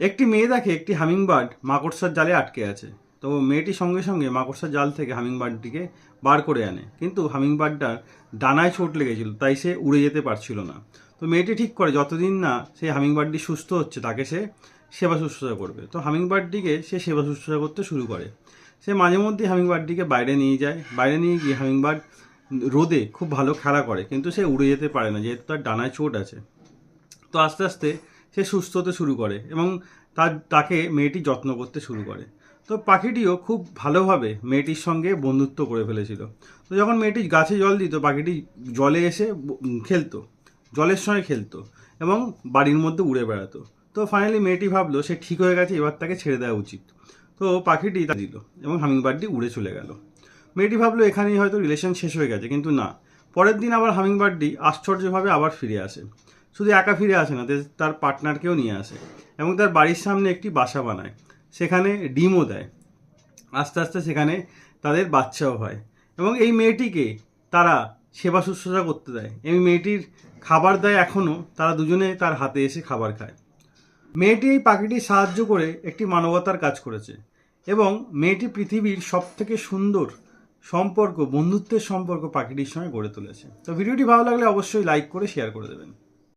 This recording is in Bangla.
একটি মেয়ে দেখে একটি হামিংবার্ড মাকড়সার জালে আটকে আছে। তো মেয়েটি সঙ্গে সঙ্গে মাকড়সার জাল থেকে হামিংবার্ডটিকে বার করে আনে। কিন্তু হামিংবার্ডটার ডানায় চোট লেগেছিল, তাই সে উড়ে যেতে পারছিল না। তো মেয়েটি ঠিক করে, যতদিন না সেই হামিংবার্ডটি সুস্থ হচ্ছে, তাকে সে সেবা শুশ্রূষা করবে। তো হামিংবার্ডটিকে সে সেবা শুশ্রূষা করতে শুরু করে। সে মাঝে মধ্যে হামিংবার্ডটিকে বাইরে নিয়ে যায়। বাইরে নিয়ে গিয়ে হামিংবার্ড রোদে খুব ভালো খেলা করে, কিন্তু সে উড়ে যেতে পারে না, যেহেতু তার ডানায় চোট আছে। তো আস্তে আস্তে সে সুস্থ হতে শুরু করে এবং তার, তাকে মেয়েটি যত্ন করতে শুরু করে। তো পাখিটিও খুব ভালোভাবে মেয়েটির সঙ্গে বন্ধুত্ব করে ফেলেছিল। তো যখন মেয়েটি গাছে জল দিত, পাখিটি জলে এসে খেলতো। জলের সঙ্গে খেলতো এবং বাড়ির মধ্যে উড়ে বেড়াতো। তো ফাইনালি মেয়েটি ভাবলো, সে ঠিক হয়ে গেছে, এবার তাকে ছেড়ে দেওয়া উচিত। তো পাখিটি তা দিল এবং হামিংবার্ডটি উড়ে চলে গেল। মেয়েটি ভাবলো, এখানেই হয়তো রিলেশন শেষ হয়ে গেছে। কিন্তু না। পরের দিন আবার হামিংবার্ডটি আশ্চর্যভাবে আবার ফিরে আসে। শুধু একা ফিরে আসে না তার পার্টনারকেও নিয়ে আসে এবং তার বাড়ির সামনে একটি বাসা বানায়। সেখানে ডিমও দেয়। আস্তে আস্তে সেখানে তাদের বাচ্চাও হয় এবং এই মেয়েটিকে তারা সেবা শুশ্রূষা করতে দেয়। এই মেয়েটির খাবার দেয় এখনও তারা দুজনে তার হাতে এসে খাবার খায়। মেয়েটি এই পাখিটি সাহায্য করে একটি মানবতার কাজ করেছে এবং মেয়েটি পৃথিবীর সবথেকে সুন্দর সম্পর্ক, বন্ধুত্বের সম্পর্ক পাখিটির সঙ্গে গড়ে তুলেছে। তো ভিডিওটি ভালো লাগলে অবশ্যই লাইক করে শেয়ার করে দেবেন।